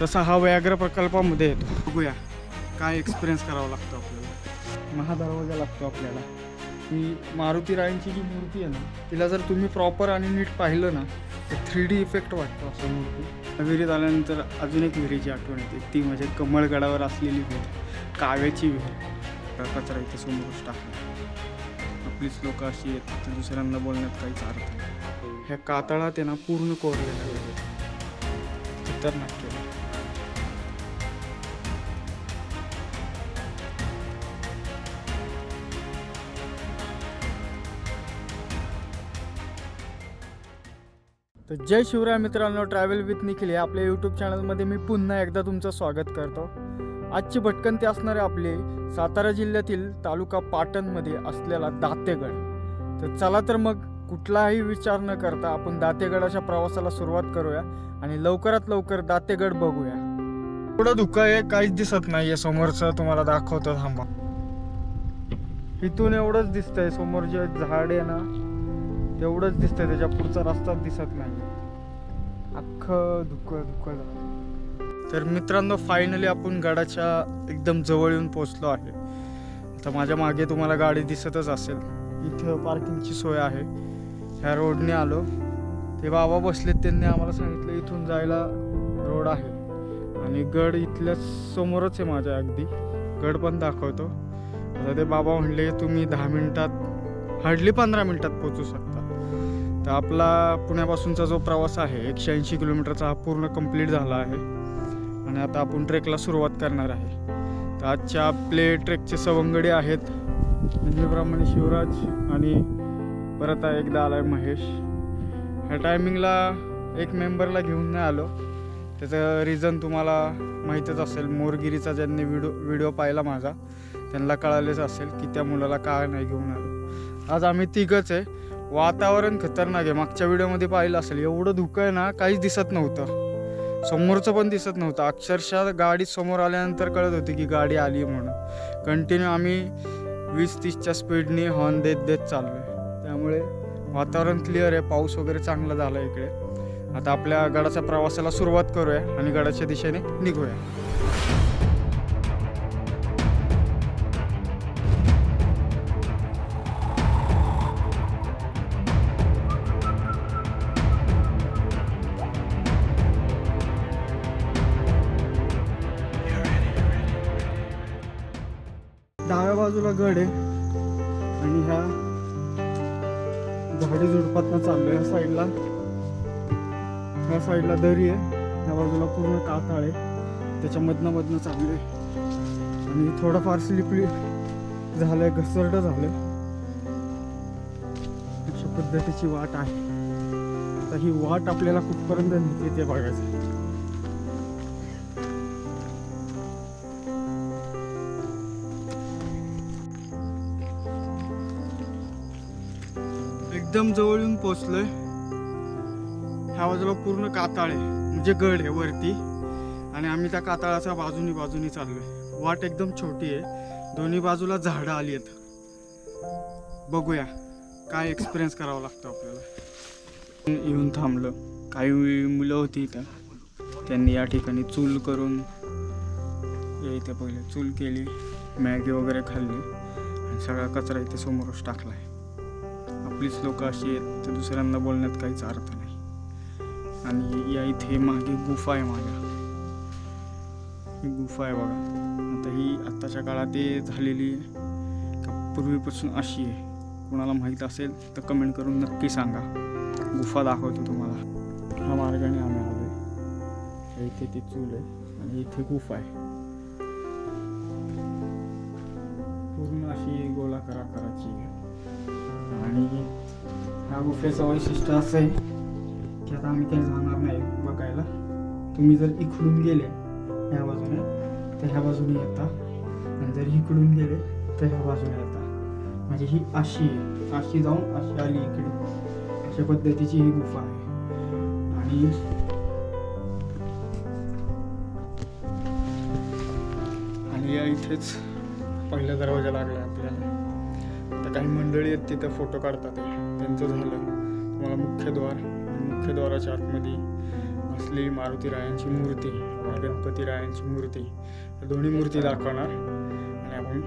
तसा हा व्याघ्र प्रकल्पामध्ये येतो. बघूया काय एक्सपिरियन्स करावा लागतो आपल्याला. महादरवाजा लागतो आपल्याला. ही मारुती रायांची जी मूर्ती आहे ना तिला जर तुम्ही प्रॉपर आणि नीट पाहिलं ना तर थ्री डी इफेक्ट वाटतो असं मूर्ती. विहिरीत आल्यानंतर अजून एक विहिरीची आठवण येते. ती म्हणजे कमळगडावर असलेली विहीर काव्याची विहीर. कचरा इथे समोरच टाकला. आपलीच लोक अशी आहेत दुसऱ्यांना बोलण्यात काहीच अर्थ नाही. ह्या कातळात आहे ना पूर्ण कोरलेल्या आहे. खतरनाक केलं. तर जय शिवराय मित्रांनो ट्रॅव्हल विथ निखिल या आपल्या यूट्यूब चॅनलमध्ये मी पुन्हा एकदा तुमचं स्वागत करतो. आजची भटकंती असणारे आपले सातारा जिल्ह्यातील तालुका पाटणमध्ये असलेला दातेगड. तर चला तर मग कुठलाही विचार न करता आपण दातेगडाच्या प्रवासाला सुरुवात करूया आणि लवकरात लवकर दातेगड बघूया. थोडं धुकं आहे काहीच दिसत नाहीये समोरचं तुम्हाला दाखवतो थांबा. इथून एवढंच दिसतंय समोर जे झाड आहे ना तेवढंच दिसतंय. त्याच्या पुढचा रस्ताच दिसत नाही. अख्खं धुकं धुकं तर मित्रांनो फायनली आपण गडाच्या एकदम जवळ येऊन पोचलो आहे. आता माझ्या मागे तुम्हाला गाडी दिसतच असेल. इथं पार्किंगची सोय आहे. ह्या रोडने आलो. ते बाबा बसलेत त्यांनी आम्हाला सांगितलं इथून जायला रोड आहे. आणि गड इथल्या समोरच आहे माझ्या अगदी. गड पण दाखवतो. आता ते बाबा म्हणले तुम्ही दहा मिनटात हार्डली पंधरा मिनटात पोचू शकता. तर आपला पुण्यापासूनचा जो प्रवास आहे एकशे ऐंशी किलोमीटरचा हा पूर्ण कंप्लीट झाला आहे. आणि आता आपण ट्रेकला सुरुवात करणार आहे. तर आजच्या आपले ट्रेकचे सवंगडी आहेत. म्हणजे नेहमीप्रमाणे शिवराज आणि परत एकदा आलाय महेश. ह्या टायमिंगला एक मेंबरला घेऊन नाही आलो. त्याचं रिझन तुम्हाला माहीतच असेल मोरगिरीचा ज्यांनी व्हिडिओ व्हिडिओ पाहिला माझा त्यांना कळालेच असेल की त्या मुलाला का नाही घेऊन आलो. आज आम्ही तिघच आहे. वातावरण खतरनाक आहे. मागच्या व्हिडिओमध्ये पाहिलं असेल एवढं धुकं आहे ना काहीच दिसत नव्हतं. समोरचं पण दिसत नव्हतं. अक्षरशः गाडी समोर आल्यानंतर कळत होती की गाडी आली आहे म्हणून. कंटिन्यू आम्ही वीस तीसच्या स्पीडने हॉर्न देत देत चाललो आहे त्यामुळे वातावरण क्लिअर आहे. पाऊस वगैरे चांगला झाला आहे इकडे. आता आपल्या गडाच्या प्रवासाला सुरुवात करूया आणि गडाच्या दिशेने निघूया. झुडपातनं चाललो ह्या साईडला. ह्या साईडला दरी आहे. ह्या बाजूला पूर्ण काताळ आहे. त्याच्यामधनं मधनं चाललो आहे आणि थोडंफार स्लिपली झालंय घसरडं झालंय. अशा पद्धतीची वाट आहे. आता ही वाट आपल्याला कुठपर्यंत नेते ते बघायचं. एकदम जवळ येऊन पोचलोय. ह्या बाजूला पूर्ण काताळ आहे. म्हणजे गड आहे वरती. आणि आम्ही त्या काताळाच्या बाजूनी बाजूनी चाललोय. वाट एकदम छोटी आहे. दोन्ही बाजूला झाडं आली आहेत. बघूया. काय एक्सपिरियन्स करावा लागतो आपल्याला. येऊन थांबलं. काही मुलं होती इथं. त्यांनी या ठिकाणी चूल करून या इथे पहिले चूल केली. मॅगी वगैरे खाल्ली. आणि सगळा कचरा इथे समोरच टाकला आहे आपलीच लोक अशी आहेत तर दुसऱ्यांना बोलण्यात काहीच अर्थ नाही. आणि या इथे मागे गुफा आहे माझ्या ही गुफा आहे बघा. आता ही आत्ताच्या काळात ते झालेली आहे. का पूर्वीपासून अशी आहे. कोणाला माहीत असेल तर कमेंट करून नक्की सांगा. गुफा दाखवतो तुम्हाला. हा मार्गाने आम्ही आलो आहे. इथे ती चूल आहे आणि इथे गुफा आहे. पूर्ण अशी गोलाकार आकाराची आहे. आणि ह्या गुफेचं वैशिष्ट्य असं आहे की आता आम्ही काही जाणार नाही बघायला. तुम्ही जर इकडून गेले ह्या बाजूने तर ह्या बाजूने येता. आणि जर इकडून गेले तर ह्या बाजूने येता. म्हणजे ही अशी आहे. अशी जाऊन अशी आली इकडे. अशा पद्धतीची ही गुफा आहे. आणि आणि या इथेच पहिला दरवाजा लागला. काही मंडळी आहेत तिथं फोटो काढतात. त्यांचं झालं. तुम्हाला मुख्यद्वार मुख्यद्वाराच्या आतमध्ये असलेली मारुती रायांची मूर्ती गणपती रायांची मूर्ती. दोन्ही मूर्ती दाखवणार आणि आपण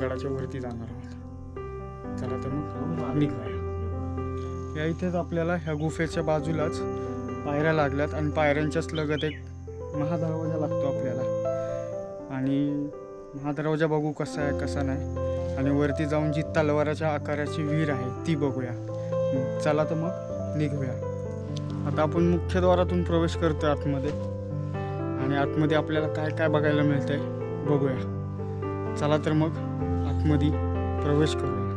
गडाच्या वरती जाणार आहोत. चला तर मग निघूया. या इथेच आपल्याला ह्या गुफेच्या बाजूलाच पायऱ्या लागल्यात आणि पायऱ्यांच्याच लगत एक महादरवाजा लागतो आपल्याला. आणि महादरवाजा बघू कसा आहे कसा नाही. आणि वरती जाऊन जी तलवाराच्या आकाराची विहीर आहे ती बघूया. चला तर मग निघूया. आता आपण मुख्यद्वारातून प्रवेश करतो आतमध्ये. आणि आतमध्ये आपल्याला काय काय बघायला मिळतंय बघूया. चला तर मग आतमध्ये प्रवेश करूया.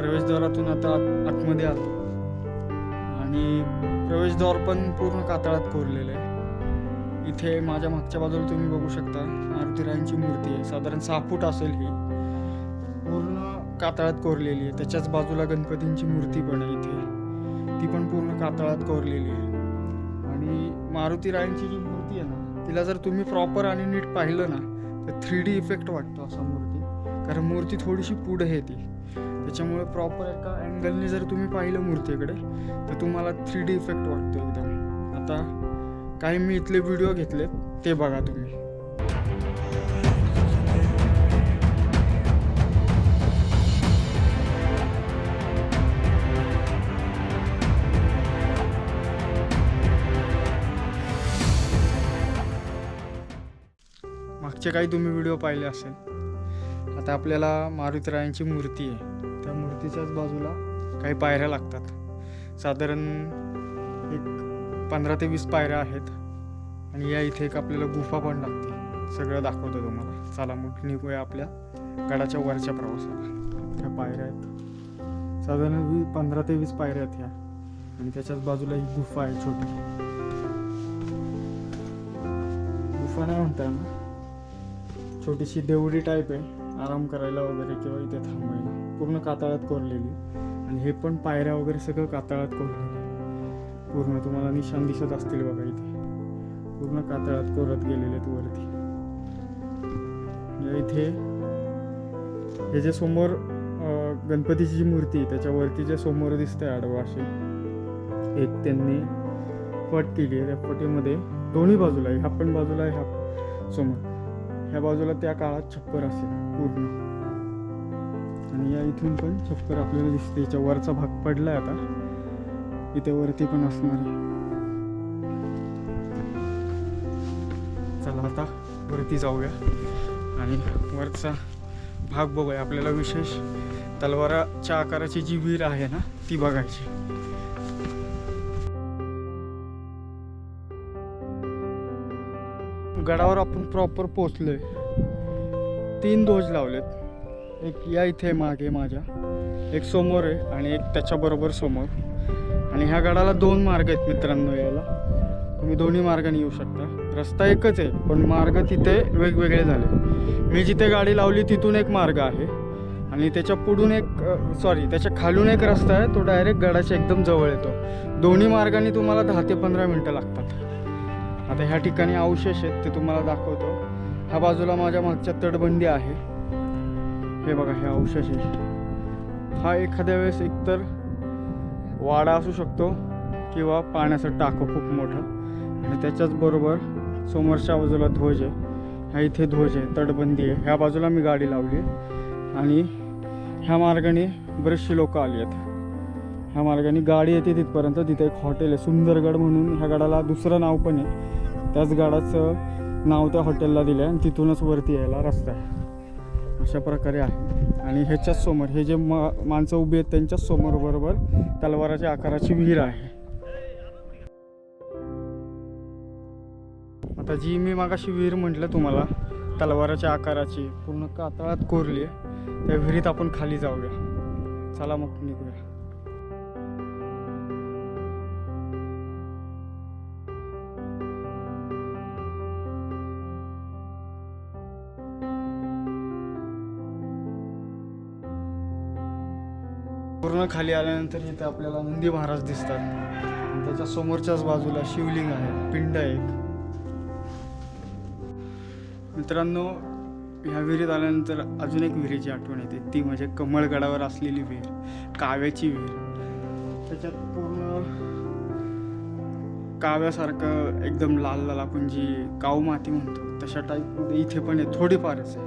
प्रवेशद्वारातून आता आत आतमध्ये आलो. आणि प्रवेशद्वार पण पूर्ण कातळात कोरलेलं आहे. इथे माझ्या मागच्या बाजूला तुम्ही बघू शकता आरतीरायांची मूर्ती आहे. साधारण सहा फूट असेल ही. कातळात कोरलेली आहे. त्याच्याच बाजूला गणपतींची मूर्ती पण आहे इथे. ती पण पूर्ण कातळात कोरलेली आहे. आणि मारुती रायांची जी मूर्ती आहे ना तिला जर तुम्ही प्रॉपर आणि नीट पाहिलं ना तर थ्री डी इफेक्ट वाटतो असा मूर्ती. कारण मूर्ती थोडीशी पुढे आहे ती. त्याच्यामुळे प्रॉपर एका अँगलने जर तुम्ही पाहिलं मूर्तीकडे तर तुम्हाला थ्री डी इफेक्ट वाटतो एकदम. आता काही मी इथले व्हिडिओ घेतले ते बघा तुम्ही. मागचे काही तुम्ही व्हिडिओ पाहिले असेल. आता आपल्याला मारुतीरायांची मूर्ती आहे. त्या मूर्तीच्याच बाजूला काही पायऱ्या लागतात. साधारण एक पंधरा ते वीस पायऱ्या आहेत. आणि या इथे एक आपल्याला गुफा पण लागते. सगळं दाखवतो तुम्हाला. चला मग निघूया आपल्या गडाच्या वरच्या प्रवासाला. ह्या पायऱ्या आहेत. साधारण वी पंधरा ते वीस पायऱ्या आहेत ह्या आणि त्याच्याच बाजूला एक गुफा आहे छोटी. गुफा नाही म्हणता ना छोटीशी देवडी टाईप आहे. आराम करायला वगैरे किंवा इथे थांबायला. पूर्ण कातळात कोरलेली. आणि हे पण पायऱ्या वगैरे सगळं कातळात कोरलेलं पूर्ण तुम्हाला निशाण दिसत असतील बघा इथे. पूर्ण कातळात कोरत गेलेले आहेत वरती. म्हणजे इथे हे जे समोर गणपतीची जी मूर्ती आहे त्याच्यावरती जे समोर दिसतंय आडवं असे एक त्यांनी पट केली आहे. त्या पटीमध्ये दोन्ही बाजूला आहे. ह्या पण बाजूला आहे ह्या समोर. ह्या बाजूला त्या काळात छप्पर असेल पूर्ण. आणि या इथून पण छप्पर आपल्याला दिसते याच्या वरचा भाग पडलाय आता. इथे वरती पण असणार चला आता वरती जाऊया. आणि वरचा भाग बघूया. आपल्याला विशेष तलवाराच्या आकाराची जी विहीर आहे ना ती बघायची. गडावर आपण प्रॉपर पोचलोय तीन ध्वज लावलेत. एक या इथे मागे माझ्या एक समोर आहे आणि एक त्याच्याबरोबर समोर. आणि ह्या गडाला दोन मार्ग आहेत मित्रांनो यायला. तुम्ही दोन्ही मार्गाने येऊ शकता. रस्ता एकच आहे पण मार्ग तिथे वेगवेगळे झाले. मी जिथे गाडी लावली तिथून एक मार्ग आहे. आणि त्याच्या पुढून एक सॉरी त्याच्या खालून एक रस्ता आहे तो डायरेक्ट गडाच्या एकदम जवळ येतो. दोन्ही मार्गाने तुम्हाला दहा ते पंधरा मिनटं लागतात. आता ह्या ठिकाणी अवशेष आहेत ते तुम्हाला दाखवतो. ह्या बाजूला माझ्या मागच्या तटबंदी आहे. हे बघा हे अवशेष आहे. हा एखाद्या वेळेस एकतर वाडा असू शकतो किंवा पाण्याचं टाकं खूप मोठं. आणि त्याच्याचबरोबर समोरच्या बाजूला ध्वज आहे. ह्या इथे ध्वज आहे तटबंदी आहे. ह्या बाजूला मी गाडी लावली आहे. आणि ह्या मार्गाने बरेचशी लोकं आली आहेत. ह्या मार्गाने गाडी येते तिथपर्यंत. तिथे एक हॉटेल आहे सुंदरगड म्हणून. ह्या गडाला दुसरं नाव पण आहे. त्याच गडाचं नाव त्या हॉटेलला दिलं आहे आणि तिथूनच वरती यायला रस्ता आहे. अशा प्रकारे आहे. आणि ह्याच्याच समोर हे जे मा माणसं उभी आहेत त्यांच्याच समोर बरोबर तलवाराच्या आकाराची विहीर आहे. आता जी मी मागाशी विहीर म्हटलं तुम्हाला तलवाराच्या आकाराची पूर्ण कातळात कोरली आहे. त्या विहिरीत आपण खाली जाऊया. चला मग निघूया. खाली आल्यानंतर इथे आपल्याला नंदी महाराज दिसतात. त्याच्या समोरच्याच बाजूला शिवलिंग आहे पिंड आहे एक. मित्रांनो ह्या विहिरीत आल्यानंतर अजून एक विहिरीची आठवण येते. ती म्हणजे कमळगडावर असलेली विहीर काव्याची विहीर. त्याच्यात पूर्ण काव्यासारखं एकदम लाल लाल आपण जी काव माती म्हणतो तशा टाईपमध्ये इथे पण आहे थोडीफारच आहे.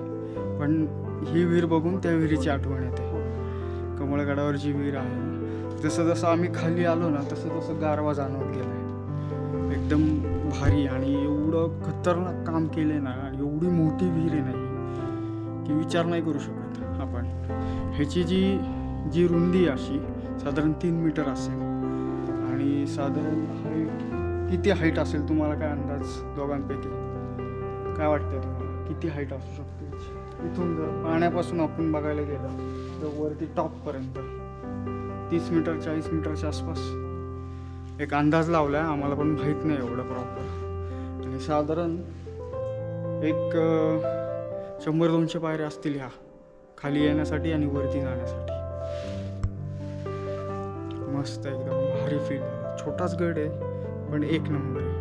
पण ही विहीर बघून त्या विहिरीची आठवण येते. कमळगडावर जी विहीर आहे. जसं जसं आम्ही खाली आलो ना तसं तसं गारवा जाणवत गेला एकदम भारी आणि एवढं खतरनाक काम केले ना आणि एवढी मोठी विहीर आहे नाही की विचार नाही करू शकत आपण. ह्याची जी जी रुंदी आहे अशी साधारण तीन मीटर असेल. आणि साधारण हाईट किती हाईट असेल तुम्हाला काय अंदाज दोघांपैकी? काय वाटतं तुम्हाला? किती हाईट असू शकते याची? इथून जर पाण्यापासून आपण बघायला गेलं तर वरती टॉपपर्यंत तीस मीटर चाळीस मीटरच्या आसपास एक अंदाज लावला आहे आम्हाला पण माहीत नाही एवढं प्रॉपर आणि साधारण एक शंभर दोनशे पायऱ्या असतील ह्या खाली येण्यासाठी आणि वरती जाण्यासाठी. मस्त एकदम भारी फील छोटाच गड आहे पण एक नंबर आहे.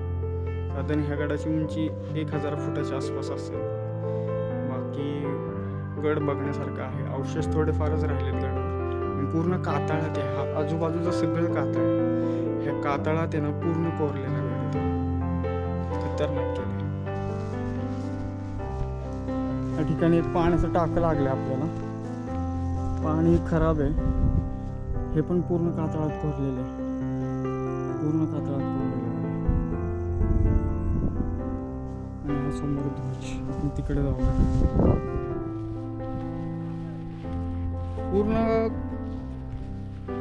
साधारण ह्या गडाची उंची एक हजार फुटाच्या आसपास असेल. बाकी गड बघण्यासारखं आहे. अवशेष थोडेफारच राहिलेत गडावर पूर्ण कातळात आहे. हा आजूबाजूचं सगळं कातळ. आहे ह्या कातळात आहे ना पूर्ण कोरलेलं गड आहे. खतरनाक केलं या ठिकाणी एक पाण्याचं टाकं लागलं आपल्याला. पाणी खराब आहे. हे पण पूर्ण कातळात कोरलेलं आहे. पूर्ण कातळात कोरलेलं आणि हा समोर ध्वज. तिकडे जाऊ. पूर्ण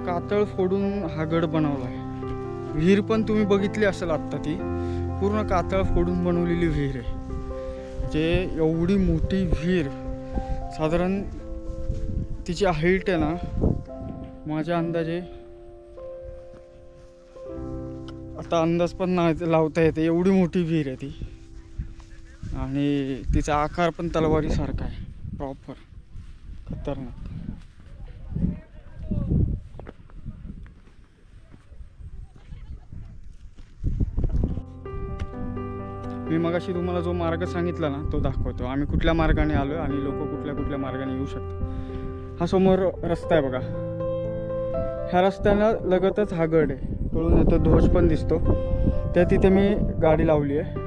कातळ फोडून हा गड बनवला आहे विहीर पण तुम्ही बघितली असेल आत्ता ती. पूर्ण कातळ फोडून बनवलेली विहीर आहे. जे एवढी मोठी विहीर साधारण तिची हाईट आहे ना माझ्या अंदाजे आता अंदाज पण नाही लावता येते. एवढी मोठी विहीर आहे ती. आणि तिचा आकार पण तलवारीसारखा आहे. प्रॉपर खतरनाक. मी मगाशी तुम्हाला जो मार्ग सांगितला ना तो दाखवतो. आम्ही कुठल्या मार्गाने आलो आणि लोक कुठल्या कुठल्या मार्गाने येऊ शकतात. हा समोर रस्ता आहे बघा. ह्या रस्त्याला लगतच हा गड आहे. कळून येतो ध्वज पण दिसतो. त्या तिथे मी गाडी लावली आहे.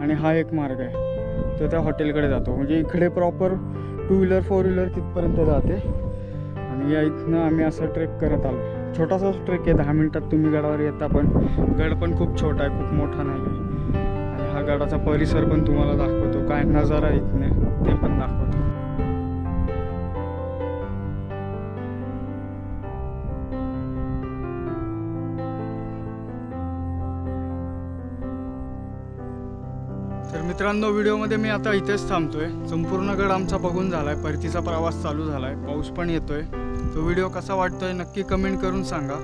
आणि हा एक मार्ग आहे. तो त्या हॉटेलकडे जातो. म्हणजे इकडे proper two wheeler four wheeler तिथपर्यंत जाते. आणि या इथनं आम्ही असं ट्रेक करत आलो. छोटासाच ट्रेक आहे दहा मिनटात तुम्ही गडावर येता पण गड पण खूप छोटा आहे खूप मोठा नाही आहे. आणि हा गडाचा परिसर पण तुम्हाला दाखवतो. काय नजारा इथने ते पण दाखवतो. मित्रांनो व्हिडिओमध्ये मी आता इथेच थांबतोय. संपूर्ण गड आमचा बघून झाला आहे परतीचा प्रवास चालू झाला आहे पाऊस पण येतोय. तो व्हिडिओ कसा वाटतोय नक्की कमेंट करून सांगा.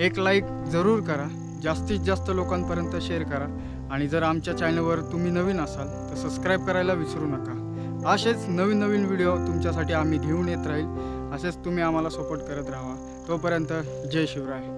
एक लाईक जरूर करा. जास्तीत जास्त लोकांपर्यंत शेअर करा. आणि जर आमच्या चॅनलवर तुम्ही नवीन असाल तर सबस्क्राईब करायला विसरू नका. असेच नवीन नवीन व्हिडिओ तुमच्यासाठी आम्ही घेऊन येत राहील. असेच तुम्ही आम्हाला सपोर्ट करत राहा. तोपर्यंत जय शिवराय.